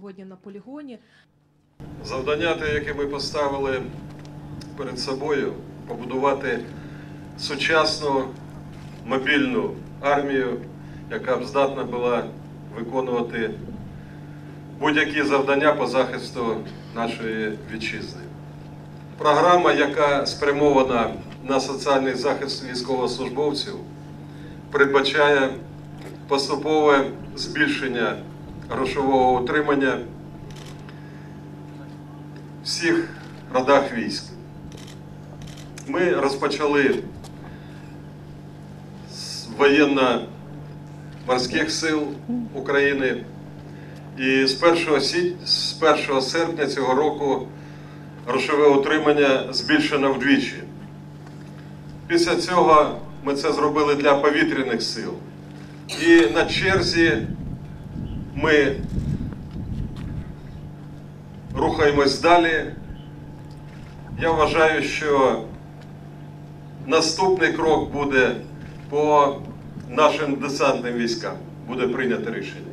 сьогодні на полігоні. Завдання, те, яке ми поставили перед собою, побудувати сучасну мобільну армію, яка б здатна була виконувати будь-які завдання по захисту нашої вітчизни. Програма, яка спрямована на соціальний захист військовослужбовців, передбачає поступове збільшення грошового утримання всіх родах військ. Ми розпочали з воєнно-морських сил України. І з 1, сі... з 1 серпня цього року грошове утримання збільшено вдвічі. Після цього ми це зробили для повітряних сил. І на черзі ми рухаємось далі. Я вважаю, що наступний крок буде по нашим десантним військам. Буде прийнято рішення.